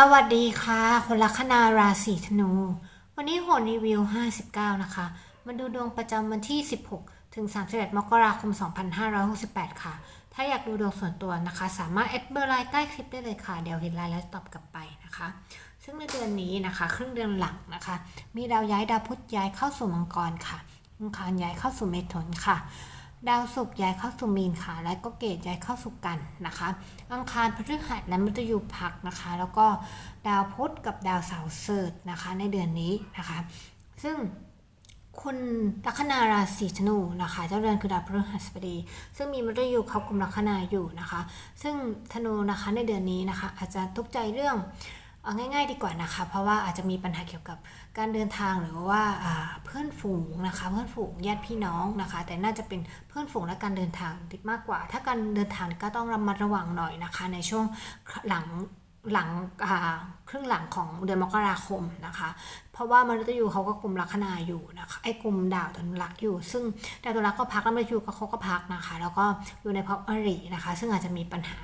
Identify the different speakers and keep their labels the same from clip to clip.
Speaker 1: สวัสดีค่ะ คนลัคนาราศีธนู วันนี้โหนรีวิว 59 นะคะ มาดูดวงประจำวันที่ 16 ถึง 31 มกราคม 2568 ค่ะ ถ้าอยากดูดวงส่วนตัวนะคะ สามารถแอดเบอร์ไลน์ใต้คลิปได้เลยค่ะ เดี๋ยวเห็นไลน์แล้วตอบกลับไปนะคะ ซึ่งในเดือนนี้นะคะ ครึ่งเดือนหลังนะคะ มีดาวย้ายดาวพุธย้ายเข้าสู่มังกรค่ะอังคารย้ายเข้าสู่เมถุนค่ะ ดาวศุกร์ย้ายเข้าสู่มีนค่ะ และก็เกตย้ายเข้าสู่กันนะคะ อังคารพฤหัสและมฤตยูพักนะคะ แล้วก็ดาวพุธกับดาวเสาร์เสร์นะคะ ในเดือนนี้นะคะ ซึ่งคุณลัคนาราศีธนูนะคะ เจ้าเรือนคือดาวพฤหัสบดี ซึ่งมีมฤตยูเขากลุ่มลัคนาอยู่นะคะ ซึ่งธนูนะคะในเดือนนี้นะคะ อาจจะทุกใจเรื่อง เอาง่าย ๆ ดีกว่านะคะ เพราะว่าอาจจะมีปัญหาเกี่ยวกับการเดินทางหรือว่าเพื่อนฝูงนะคะ เพื่อนฝูงญาติพี่น้องนะคะ แต่น่าจะเป็นเพื่อนฝูงและการเดินทางมากกว่า ถ้าการเดินทางก็ต้องระมัดระวังหน่อยนะคะ ในช่วงหลัง หลังครึ่งหลังของเดือนมกราคมนะคะ เพราะว่ามฤตยูเขาก็กลุ่มลัคนาอยู่นะคะไอ้กลุ่มดาวตุลลักอยู่ ซึ่งดาวตุลลักก็พักแล้วมฤตยูก็เขาก็พักนะคะ แล้วก็อยู่ในภพอรินะคะ ซึ่งอาจจะมีปัญหา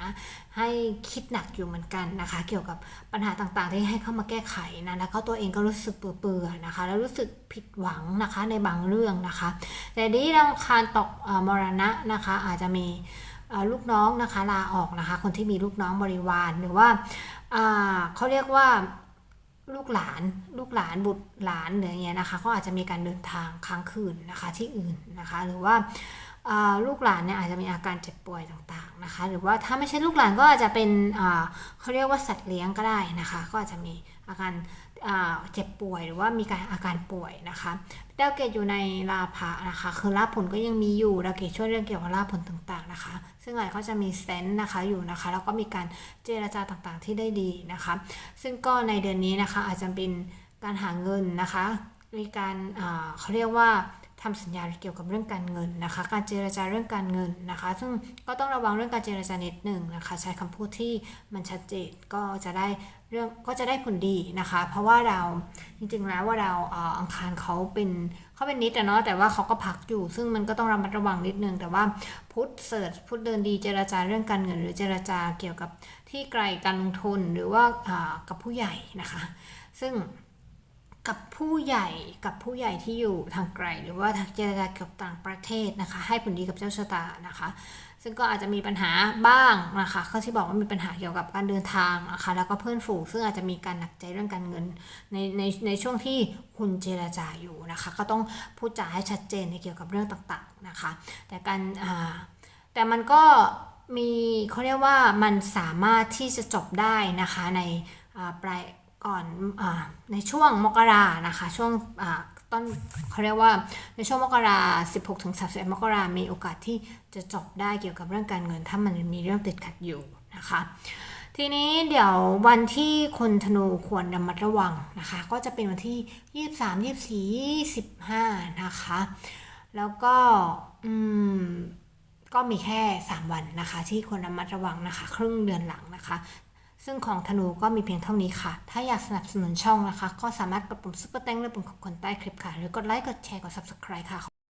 Speaker 1: ให้คิดหนักอยู่เหมือนกันนะคะ เกี่ยวกับปัญหาต่างๆ ที่ให้เข้ามาแก้ไขนะแล้วก็ตัวเองก็รู้สึกเปื่อยๆนะคะ แล้วรู้สึกผิดหวังนะคะในบางเรื่องนะคะ แต่นี้ดาวอังคารตกมรณะนะคะอาจจะมี ลูกน้องนะคะลาออกนะคะ คนที่มีลูกน้องบริวารหรือว่าเขาเรียกว่าลูกหลานลูกหลานบุตรหลานหรืออย่างเงี้ยนะคะก็อาจจะมีการเดินทางค้างคืนนะคะที่อื่นนะคะ หรือว่าลูกหลานเนี่ยอาจจะมีอาการเจ็บป่วยต่างๆนะคะ หรือว่าถ้าไม่ใช่ลูกหลานก็อาจจะเป็นเขาเรียกว่าสัตว์เลี้ยงก็ได้นะคะ ก็อาจจะมีอาการ เจ็บป่วยหรือว่ามีการอาการป่วยนะคะดาวเกตอยู่ในลาภะนะคะ คือลาผลก็ยังมีอยู่ดาวเกตช่วยเรื่องเกี่ยวกับลาผลต่างๆนะคะ ซึ่งอาจก็จะมีเซนต์นะคะอยู่นะคะ แล้วก็มีการเจรจาต่างๆที่ได้ดีนะคะ ซึ่งก็ในเดือนนี้นะคะอาจจะเป็นการหาเงินนะคะ มีการเขาเรียกว่า ทำสัญญาเกี่ยวกับเรื่องการเงินนะคะ การเจรจาเรื่องการเงินนะคะ ซึ่งก็ต้องระวังเรื่องการเจรจานิดหนึ่งนะคะ ใช้คำพูดที่มันชัดเจนก็จะได้เรื่องก็จะได้ผลดีนะคะ เพราะว่าเราจริงๆแล้วว่าเราอ่าอังคารเขาเป็นเขาเป็นนิดอะเนาะแต่ว่าเขาก็พักอยู่ ซึ่งมันก็ต้องระมัดระวังนิดนึงแต่ว่าพุทธเสิร์ชพุทธเดินดีเจรจาเรื่องการเงิน หรือเจรจาเกี่ยวกับที่ไกลการลงทุนหรือว่ากับผู้ใหญ่นะคะ ซึ่ง กับผู้ใหญ่กับผู้ใหญ่ที่อยู่ทางไกล หรือว่าทางเจรจาเกี่ยวกับต่างประเทศนะคะ ให้ผลดีกับเจ้าชะตานะคะ ซึ่งก็อาจจะมีปัญหาบ้างนะคะก็ที่บอกว่ามีปัญหาเกี่ยวกับการเดินทางนะคะแล้วก็เพื่อนฝูงซึ่งอาจจะมีการหนักใจเรื่องการเงินในในในช่วงที่คุณเจรจาอยู่นะคะ ก็ต้องพูดจาให้ชัดเจนในเกี่ยวกับเรื่องต่างๆนะคะ แต่การแต่มันก็มีเขาเรียกว่ามันสามารถที่จะจบได้นะคะในปลาย ก่อนอในช่วงมกรานะคะ ช่วงอต้นเขาเรียกว่าในช่วงมกรา 16ถึง31มกรามีโอกาสที่จะจบได้เกี่ยวกับเรื่องการเงิน ถ้ามันมีเรื่องติดขัดอยู่นะคะ ทีนี้เดี๋ยววันที่คนธนูควรระมัดระวังนะคะ ก็จะเป็นวันที่ 23 24 25 นะคะ แล้วก็อืมก็มีแค่ 3 วันนะคะ ที่ควรระมัดระวังนะคะ ครึ่งเดือนหลังนะคะ ซึ่งของธนูก็มีเพียงเท่านี้ค่ะ ถ้าอยากสนับสนุนช่องนะคะ ก็สามารถกดปุ่มซุปเปอร์แตงหรือปุ่มขอบคุณใต้คลิปค่ะ หรือกดไลค์ กดแชร์ กด subscribe ค่ะ